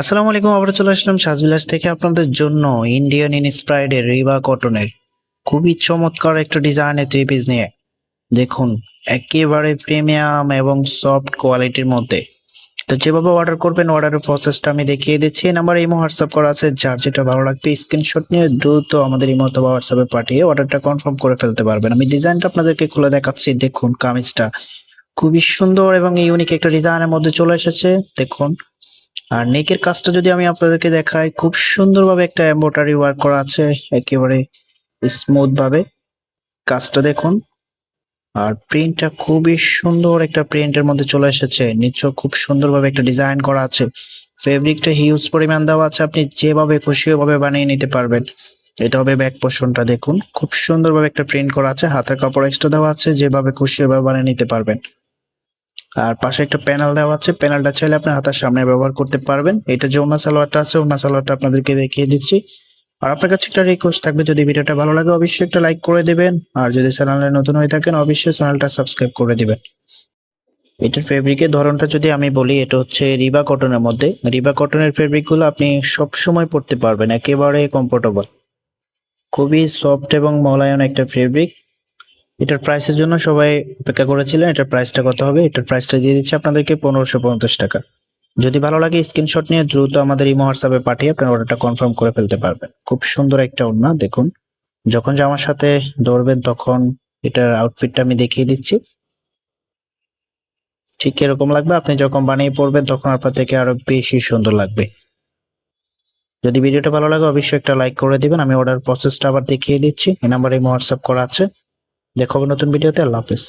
আসসালামু আলাইকুম আবার চলে আসলাম সাজবিলাস থেকে আপনাদের জন্য ইন্ডিয়ান ইনস্পায়ার্ড রিবা কটনের খুবই চমৎকার একটা ডিজাইনের থ্রি পিস নিয়ে। দেখুন, একেবারে প্রিমিয়াম এবং সফট কোয়ালিটির মধ্যে। তো যেভাবে অর্ডার করবেন অর্ডারের প্রসেসটা আমি দেখিয়ে দিচ্ছি। এই নাম্বারে ইমো হোয়াটসঅ্যাপ করা আছে, যার যেটা ভালো লাগবে স্ক্রিনশট নিয়ে দ্রুত আমাদের ইমো অথবা হোয়াটসঅ্যাপে পাঠিয়ে অর্ডারটা কনফার্ম করে ফেলতে পারবেন। আমি ডিজাইনটা আপনাদেরকে খুলে দেখাচ্ছি, দেখুন কামিজটা। খুবই সুন্দর এবং ইউনিক একটা ডিজাইনের মধ্যে চলে এসেছে। দেখুন আর নেকের কাজটা যদি আমি আপনাদেরকে দেখাই, খুব সুন্দরভাবে একটা এমব্রয়ডারি ওয়ার্ক করা আছে, একেবারে স্মুথ ভাবে কাজটা দেখুন। আর প্রিন্টটা খুবই সুন্দর একটা প্রিন্টের মধ্যে চলে এসেছে। নিচেও খুব সুন্দরভাবে একটা ডিজাইন করা আছে। ফেব্রিকটা হিউজ পরিমাণ দেওয়া আছে, আপনি যেভাবে খুশি ওভাবে বানিয়ে নিতে পারবেন। এটা হবে ব্যাক পোর্শনটা দেখুন। খুব সুন্দরভাবে একটা প্রিন্ট করা আছে, হাতের কাপড় এক্সট্রা দেওয়া আছে, যেভাবে খুশি ওভাবে বানিয়ে নিতে পারবেন। আর পাশে একটা প্যানেল দেওয়া আছে। প্যানেলটা চাইলে আপনি হাতের সামনে ব্যবহার করতে পারবেন। এটা যে ওনা সালোয়ারটা আছে, ওনা সালোয়ারটা আপনাদেরকে দেখিয়ে দিচ্ছি। আর আপনার কাছে একটা রিকোয়েস্ট থাকবে, যদি ভিডিওটা ভালো লাগে অবশ্যই একটা লাইক করে দেবেন। আর যদি চ্যানেলে নতুন হয়ে থাকেন, অবশ্যই চ্যানেলটা সাবস্ক্রাইব করে দেবেন। এটার ফেব্রিকের ধরনটা যদি আমি বলি, এটা হচ্ছে রিবা কটনের মধ্যে। রিবা কটনের ফেব্রিকগুলো আপনি সব সময় পরতে পারবেন, একেবারে কমফোর্টেবল খুবই সফট এবং মলায়ন একটা ফেব্রিক এটার প্রাইসের জন্য সবাই অপেক্ষা করেছিলেন, এটার প্রাইসটা কত হবে? এটার প্রাইসটা দিয়ে দিচ্ছি আপনাদেরকে পনেরোশো পঞ্চাশ টাকা। যদি ভালো লাগে স্ক্রিনশট নিয়ে দ্রুত আমাদের ইমো হোয়াটসঅ্যাপে পাঠিয়ে আপনার অর্ডারটা কনফার্ম করে ফেলতে পারবেন। খুব সুন্দর একটা ওড়না, দেখুন। যখন জামার সাথে দৌড়বেন তখন এটার আউটফিটটা আমি দেখিয়ে দিচ্ছি। ঠিক এরকম লাগবে, আপনি যখন বানিয়ে পড়বেন তখন আপনার থেকে আরও বেশি সুন্দর লাগবে। যদি ভিডিওটা ভালো লাগে অবশ্যই একটা লাইক করে দিবেন, আমি অর্ডার প্রসেসটা আবার দেখিয়ে দিচ্ছি। এই নাম্বারে হোয়াটসঅ্যাপ করা আছে। দেখাবো নতুন ভিডিওতে আল্লাহ হাফেজ।